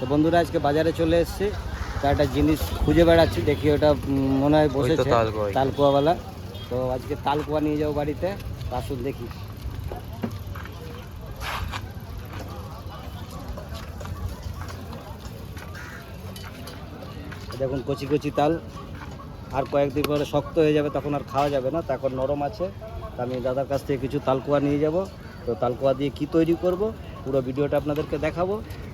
তো বন্ধুরা আজকে বাজারে চলে এসেছি। তা একটা জিনিস খুঁজে বেড়াচ্ছি দেখি ওটা মনে হয় বসেছে। তালকুয়া। তালকুয়াওয়ালা। তো আজকে তালকুয়া নিয়ে যাব বাড়িতে আসুন দেখি। দেখুন কচি কচি তাল। আর কয়েকদিন পরে শক্ত হয়ে যাবে তখন আর খাওয়া যাবে না তখন নরম আছে। তা আমি দাদার কাছ থেকে কিছু তালকুয়া নিয়ে যাব। তো তালকুয়া দিয়ে কি তৈরি করব পুরো ভিডিওটা আপনাদেরকে দেখাবো।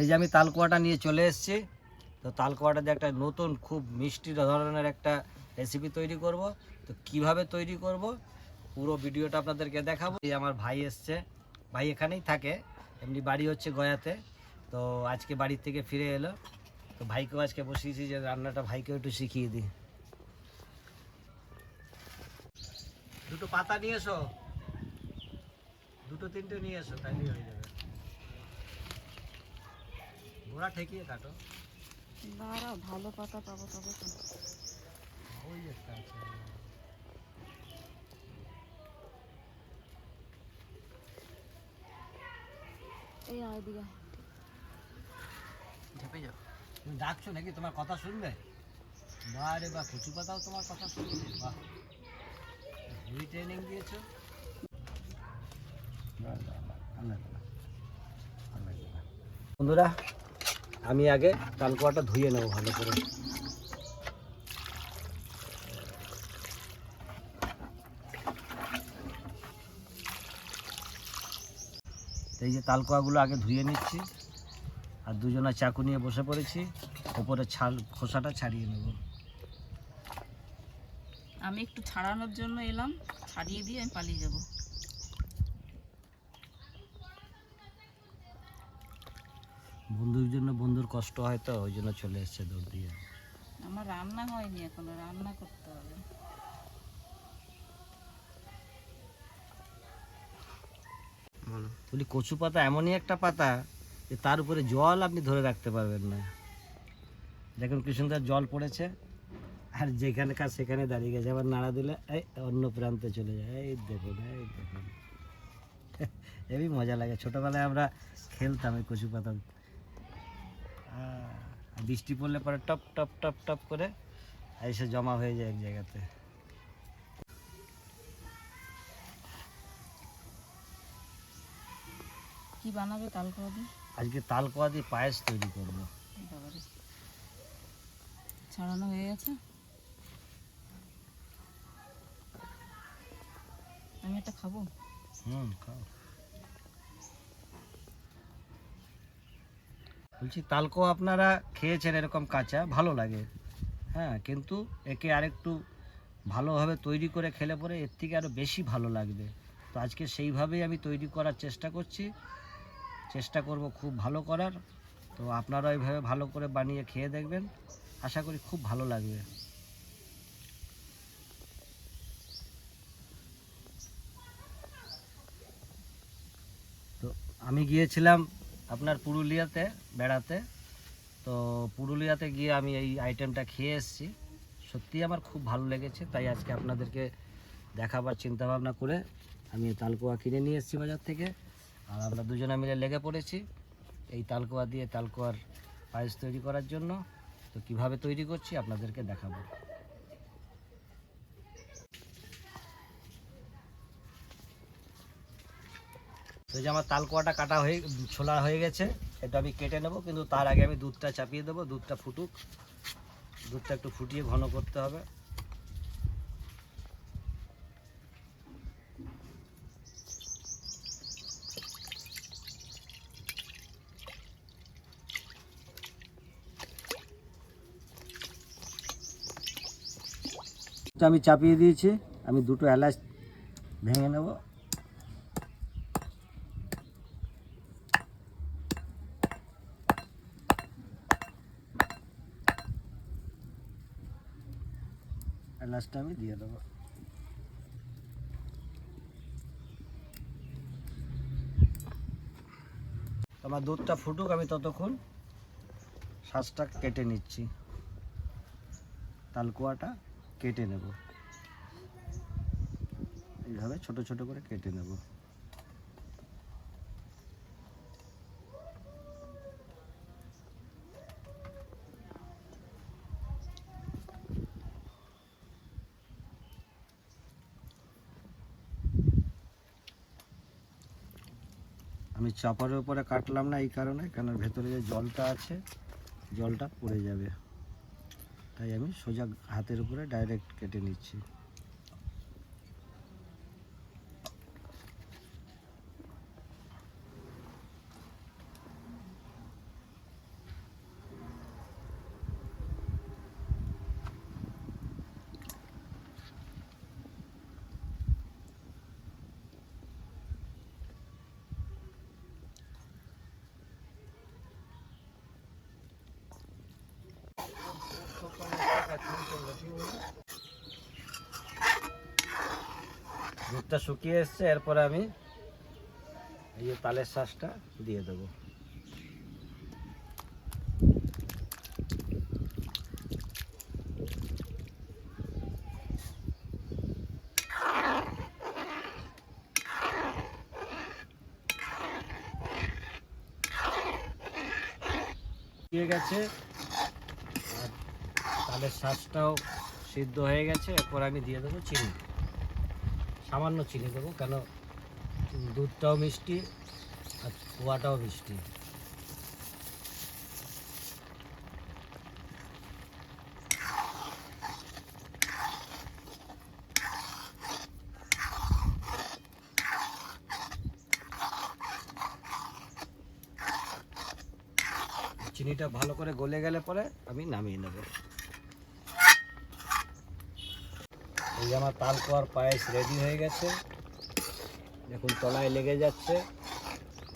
এই যে আমি তালকোয়াটা নিয়ে চলে এসেছি। তো তালকোয়াটা দিয়ে একটা নতুন খুব মিষ্টি ধরনের একটা রেসিপি তৈরি করব। তো কীভাবে তৈরি করব পুরো ভিডিওটা আপনাদেরকে দেখাবো। এই আমার ভাই এসছে। ভাই এখানেই থাকে। এমনি বাড়ি হচ্ছে গয়াতে। তো আজকে বাড়ির থেকে ফিরে এলো। তো ভাইকেও আজকে বসিয়েছি যে রান্নাটা ভাইকেও একটু শিখিয়ে দিই। দুটো পাতা নিয়ে এসো। দুটো, তিনটে নিয়ে এসো তাইলেই হয়ে যাবে। গোড়া ঠেকিয়ে কাটো দাঁড়া ভালো পাতা পাবো তবে তো। ওই একটা আছে। এই আয় দিকে। ঝেপে যাও। তুমি ডাকছো নাকি? তোমার কথা শুনবে? বারে বা কচু পাতাও তোমার কথা শুনবে? বাহ। হেভি ট্রেনিং দিয়েছ? বন্ধুরা আমি আগে তালকোয়াটা ধুয়ে নেব ভালো করে। এই যে তালকোয়াগুলো আগে ধুয়ে নিচ্ছি, আর দুজনা চাকু নিয়ে বসে পড়েছি, ওপরে ছাল, খোসাটা ছাড়িয়ে নেব। আমি একটু ছাড়ানোর জন্য এলাম, ছাড়িয়ে দিয়ে আমি পালিয়ে যাব। বন্ধুর জন্য বন্ধুর কষ্ট হয় তো ওই জন্য চলে এসছে দৌড় দিয়ে। আমার রান্না হয়নি এখনও রান্না করতে হবে। বলি। কচু পাতা এমনই একটা পাতা যে তার উপরে জল আপনি ধরে রাখতে পারবেন না। দেখুন কি সুন্দর জল পড়েছে আর যেখানে কাজ সেখানে দাঁড়িয়ে গেছে। আবার নাড়া দিলে এই অন্য প্রান্তে চলে যায়। এই দেখুন এই দেখুন। হেবি মজা লাগে। ছোটোবেলায় আমরা খেলতাম এই কচু পাতা। বৃষ্টি পড়লে পরে টপ টপ টপ টপ করে এসে জমা হয়ে যায় এক জায়গাতে। কি বানাবে তালকোয়া দিয়ে আজকে তালকোয়া দিয়ে পায়েস তৈরি করব। ছাড়ানো হয়ে গেছে? আমি একটা খাব? হুম খাও। বলছি, তালকো আপনারা খেয়েছেন এরকম কাঁচা, ভালো লাগে। হ্যাঁ কিন্তু একে আরেকটু ভালোভাবে তৈরি করে খেলে পরে এর থেকে আরও বেশি ভালো লাগবে। তো আজকে সেইভাবেই আমি তৈরি করার চেষ্টা করছি। চেষ্টা করব খুব ভালো করার। তো আপনারা এইভাবে ভালো করে বানিয়ে খেয়ে দেখবেন। আশা করি খুব ভালো লাগবে। তো আমি গিয়েছিলাম আপনার পুরুলিয়াতে, বেড়াতে। তো পুরুলিয়াতে গিয়ে আমি এই আইটেমটা খেয়ে এসেছি। সত্যি আমার খুব ভালো লেগেছে, তাই আজকে আপনাদেরকে দেখাবার চিন্তা ভাবনা করে আমি তালকোয়া কিনে নিয়ে এসেছি বাজার থেকে। আর আমরা দুজনে মিলে লেগে পড়েছি এই তালকোয়া দিয়ে তালকোয়ার পায়েস তৈরি করার জন্য। তো কীভাবে তৈরি করছি আপনাদেরকে দেখাবো। তো যে আমার তালকোয়াটা কাটা হয়ে, ছোলা হয়ে গেছে, এটা আমি কেটে নেব, কিন্তু তার আগে আমি দুধটা চাপিয়ে দেবো, দুধটা ফুটুক। দুধটা একটু ফুটিয়ে ঘন করতে হবে। আমি চাপিয়ে দিয়েছি, আমি দুটো এলাচ ভেঙে নেব। এলাচটা আমি দিয়ে দেবো। আমার দুধটা ফুটুক, আমি ততক্ষণ শ্বাসটা কেটে নিচ্ছি। তালকুয়াটা কেটে নেব। এইভাবে ছোট ছোট করে কেটে নেব। আমি চাপারের উপরে কাটলাম না এই কারণে, কেন ভেতরে যে জলটা আছে, জলটা পড়ে যাবে। তাই আমি সোজা হাতের উপরে ডাইরেক্ট কেটে নিচ্ছি। দুধটা শুকিয়ে এসছে এরপরে আমি এই যে তালের শ্বাসটা দিয়ে দেবো। গেছে। তালের শ্বাসটাও সিদ্ধ হয়ে গেছে, এরপর আমি দিয়ে দেবো চিনি। সামান্য চিনি দেবো, কেন দুধটাও মিষ্টি আর কুয়াটাও মিষ্টি। চিনিটা ভালো করে গলে গেলে পরে আমি নামিয়ে নেব। এই আমার তালকোয়ার পায়েস রেডি হয়ে গেছে। দেখুন, তলায় লেগে যাচ্ছে।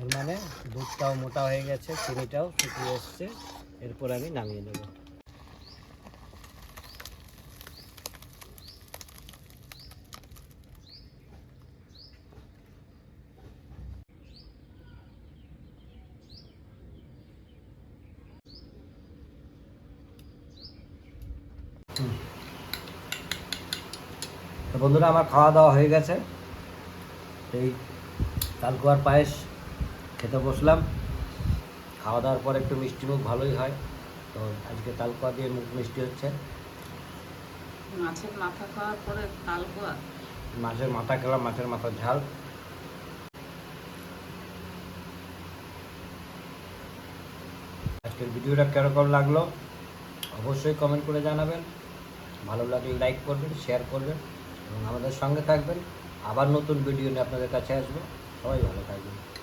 এর মানে দুধটাও মোটা হয়ে গেছে, চিনিটাও শুকিয়ে এসছে। এরপর আমি নামিয়ে নেব। তো বন্ধুরা আমার খাওয়া দাওয়া হয়ে গেছে। এই তালকুয়ার পায়েস খেতে বসলাম। খাওয়া দাওয়ার পর একটু মিষ্টি মুখ ভালোই হয়। তো আজকে তালকুয়া দিয়ে মুখ মিষ্টি হচ্ছে। মাছের মাথা খাওয়ার পরে তালগোয়া মাছের মাথা খেলাম মাছের মাথার ঝাল। আজকের ভিডিওটা কীরকম লাগল? অবশ্যই কমেন্ট করে জানাবেন। ভালো লাগলে লাইক করবেন শেয়ার করবেন। এবং আমাদের সঙ্গে থাকবেন। আবার নতুন ভিডিও নিয়ে আপনাদের কাছে আসব। সবাই ভালো থাকবেন।